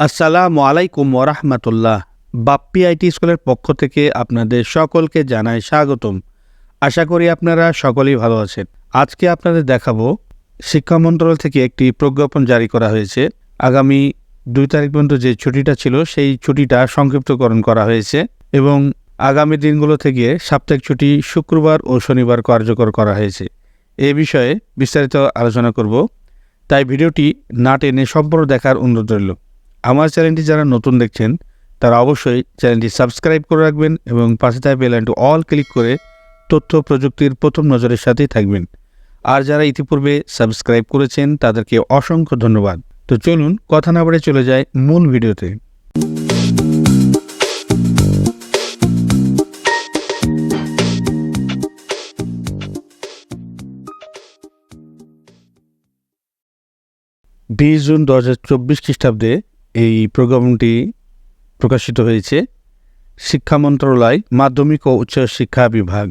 আসসালামু আলাইকুম ওরহমতুল্লাহ বাপ্পি আইটি স্কুলের পক্ষ থেকে আপনাদের সকলকে জানাই স্বাগতম। আশা করি আপনারা সকলেই ভালো আছেন। আজকে আপনাদের দেখাবো, শিক্ষা মন্ত্রণালয় থেকে একটি প্রজ্ঞাপন জারি করা হয়েছে। আগামী দুই তারিখ পর্যন্ত যে ছুটিটা ছিল, সেই ছুটিটা সংক্ষিপ্তকরণ করা হয়েছে এবং আগামী দিনগুলো থেকে সাপ্তাহিক ছুটি শুক্রবার ও শনিবার কার্যকর করা হয়েছে। এ বিষয়ে বিস্তারিত আলোচনা করব। তাই ভিডিওটি না টেনে সম্পূর্ণ দেখার অনুরোধ রইল। আমার চ্যানেলটি যারা নতুন দেখছেন, তারা অবশ্যই চ্যানেলটি সাবস্ক্রাইব করে রাখবেন এবং পাশে থাকা বেল আইকনটি অল ক্লিক করে তথ্য প্রযুক্তির প্রথম নজরের সাথেই থাকবেন। আর যারা ইতিপূর্বে সাবস্ক্রাইব করেছেন, তাদেরকে অসংখ্য ধন্যবাদ। তো চলুন কথা না বাড়ে চলে যায় মূল ভিডিওতে। বিশ জুন দু হাজার চব্বিশ খ্রিস্টাব্দে এই প্রোগ্রামটি প্রকাশিত হয়েছে শিক্ষা মন্ত্রণালয় মাধ্যমিক ও উচ্চ শিক্ষা বিভাগ।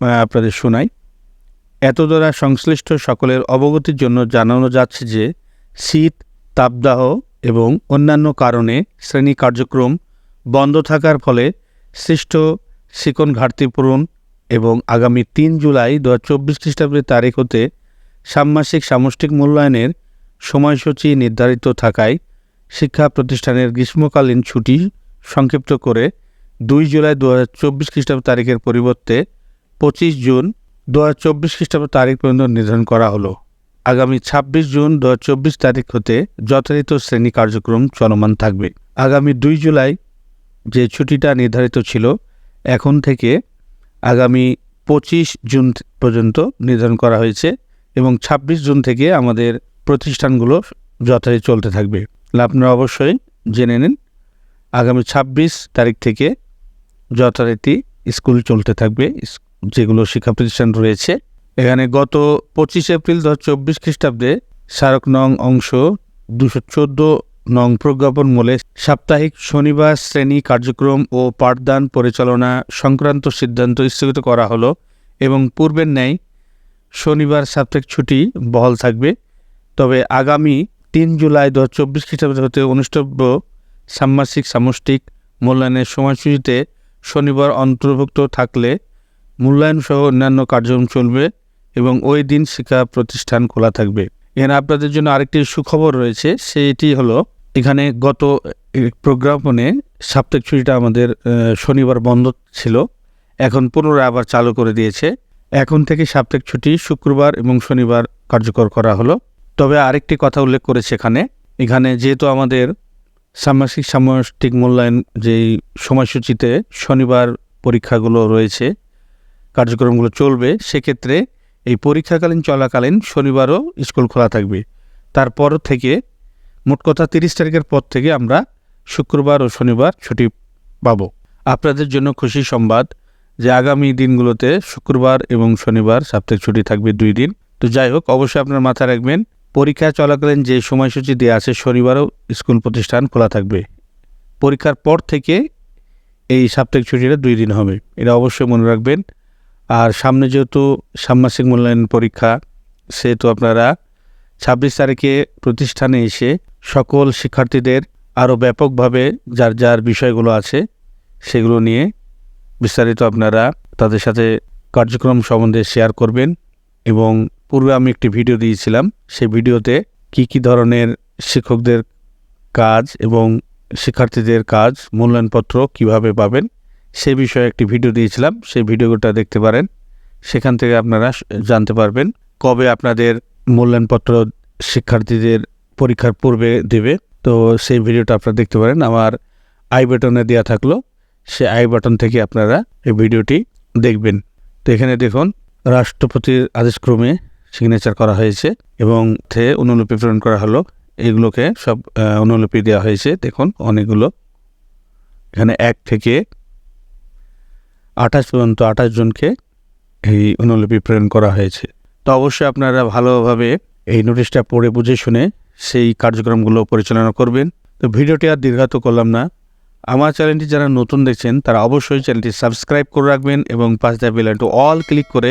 আহ, আপনাদের শোনাই। এত দ্বারা সংশ্লিষ্ট সকলের অবগতির জন্য জানানো যাচ্ছে যে শীত তাপদাহ এবং অন্যান্য কারণে শ্রেণি কার্যক্রম বন্ধ থাকার ফলে সৃষ্ট শিকন ঘাটতি পূরণ এবং আগামী তিন জুলাই দু হাজার চব্বিশ খ্রিস্টাব্দের তারিখ হতে ষান্মাসিক সামষ্টিক মূল্যায়নের সময়সূচি নির্ধারিত থাকায় শিক্ষা প্রতিষ্ঠানের গ্রীষ্মকালীন ছুটি সংক্ষিপ্ত করে দুই জুলাই দু হাজার চব্বিশ খ্রিস্টাব্দ তারিখের পরিবর্তে পঁচিশ জুন দু হাজার চব্বিশ খ্রিস্টাব্দ তারিখ পর্যন্ত নির্ধারণ করা হলো। আগামী ছাব্বিশ জুন দু হাজার চব্বিশ তারিখ হতে যথাযথ শ্রেণি কার্যক্রম চলমান থাকবে। আগামী দুই জুলাই যে ছুটিটা নির্ধারিত ছিল, এখন থেকে আগামী পঁচিশ জুন পর্যন্ত নির্ধারণ করা হয়েছে এবং ছাব্বিশ জুন থেকে আমাদের প্রতিষ্ঠানগুলো যথাযথ চলতে থাকবে। তাহলে আপনারা অবশ্যই জেনে নিন, আগামী ছাব্বিশ তারিখ থেকে যথারীতি স্কুল চলতে থাকবে যেগুলো শিক্ষা প্রতিষ্ঠান রয়েছে। এখানে গত পঁচিশ এপ্রিল দু চব্বিশ খ্রিস্টাব্দে স্মারক নং অংশ দুশো চোদ্দ নং প্রজ্ঞাপন মূলে সাপ্তাহিক শনিবার শ্রেণি কার্যক্রম ও পাঠদান পরিচালনা সংক্রান্ত সিদ্ধান্ত স্থগিত করা হলো এবং পূর্বের ন্যায় শনিবার সাপ্তাহিক ছুটি বহাল থাকবে। তবে আগামী তিন জুলাই দু হাজার চব্বিশ খ্রিস্টাব্দ হতে অনুষ্ঠব্য ষান্মাসিক সামষ্টিক মূল্যায়নের সময়সূচিতে শনিবার অন্তর্ভুক্ত থাকলে মূল্যায়ন সহ অন্যান্য কার্যক্রম চলবে এবং ওই দিন শিক্ষা প্রতিষ্ঠান খোলা থাকবে। এখানে আপনাদের জন্য আরেকটি সুখবর রয়েছে, সেটি হলো এখানে গত প্রোগ্রামনে সাপ্তাহিক ছুটিটা আমাদের শনিবার বন্ধ ছিল, এখন পুনরায় আবার চালু করে দিয়েছে। এখন থেকে সাপ্তাহিক ছুটি শুক্রবার এবং শনিবার কার্যকর করা হলো। তবে আরেকটি কথা উল্লেখ করেছে এখানে এখানে যেহেতু আমাদের ষান্মাসিক সামষ্টিক মূল্যায়ন যেই সময়সূচিতে শনিবার পরীক্ষাগুলো রয়েছে, কার্যক্রমগুলো চলবে, সেক্ষেত্রে এই পরীক্ষাকালীন চলাকালীন শনিবারও স্কুল খোলা থাকবে। তারপর থেকে মোট কথা তিরিশ তারিখের পর থেকে আমরা শুক্রবার ও শনিবার ছুটি পাব। আপনাদের জন্য খুশি সংবাদ যে আগামী দিনগুলোতে শুক্রবার এবং শনিবার সাপ্তাহিক ছুটি থাকবে দুই দিন। তো যাই হোক, অবশ্যই আপনার মাথায় রাখবেন পরীক্ষা চলাকালীন যে সময়সূচি দেওয়া আছে, শনিবারও স্কুল প্রতিষ্ঠান খোলা থাকবে। পরীক্ষার পর থেকে এই সাপ্তাহিক ছুটিটা দুই দিন হবে। এটা অবশ্যই মনে রাখবেন। আর সামনে যেহেতু ষান্মাসিক মূল্যায়ন পরীক্ষা, সেহেতু আপনারা ছাব্বিশ তারিখে প্রতিষ্ঠানে এসে সকল শিক্ষার্থীদের আরও ব্যাপকভাবে যার যার বিষয়গুলো আছে, সেগুলো নিয়ে বিস্তারিত আপনারা তাদের সাথে কার্যক্রম সম্বন্ধে শেয়ার করবেন এবং পূর্বে আমি একটি ভিডিও দিয়েছিলাম। সেই ভিডিওতে কি কি ধরনের শিক্ষকদের কাজ এবং শিক্ষার্থীদের কাজ, মূল্যায়নপত্র কীভাবে পাবেন, সে বিষয়ে একটি ভিডিও দিয়েছিলাম। সেই ভিডিওটা দেখতে পারেন। সেখান থেকে আপনারা জানতে পারবেন কবে আপনাদের মূল্যায়নপত্র শিক্ষার্থীদের পরীক্ষার পূর্বে দেবে। তো সেই ভিডিওটা আপনারা দেখতে পারেন। আমার আই বাটনে দেওয়া থাকল। সে আই বাটন থেকে আপনারা এই ভিডিওটি দেখবেন। তো এখানে দেখুন, রাষ্ট্রপতির আদেশক্রমে সিগনেচার করা হয়েছে এবং থে অনুলিপি প্রেরণ করা হলো। এগুলোকে সব অনুলিপি দেওয়া হয়েছে। দেখুন, অনেকগুলো। এখানে এক থেকে আঠাশ পর্যন্ত আঠাশ জনকে এই অনুলিপি প্রেরণ করা হয়েছে। তো অবশ্যই আপনারা ভালোভাবে এই নোটিশটা পড়ে বুঝে শুনে সেই কার্যক্রমগুলো পরিচালনা করবেন। তো ভিডিওটি আর দীর্ঘায়িত করলাম না। আমার চ্যানেলটি যারা নতুন দেখছেন, তারা অবশ্যই চ্যানেলটি সাবস্ক্রাইব করে রাখবেন এবং পাশে বেল আইকনটি অল ক্লিক করে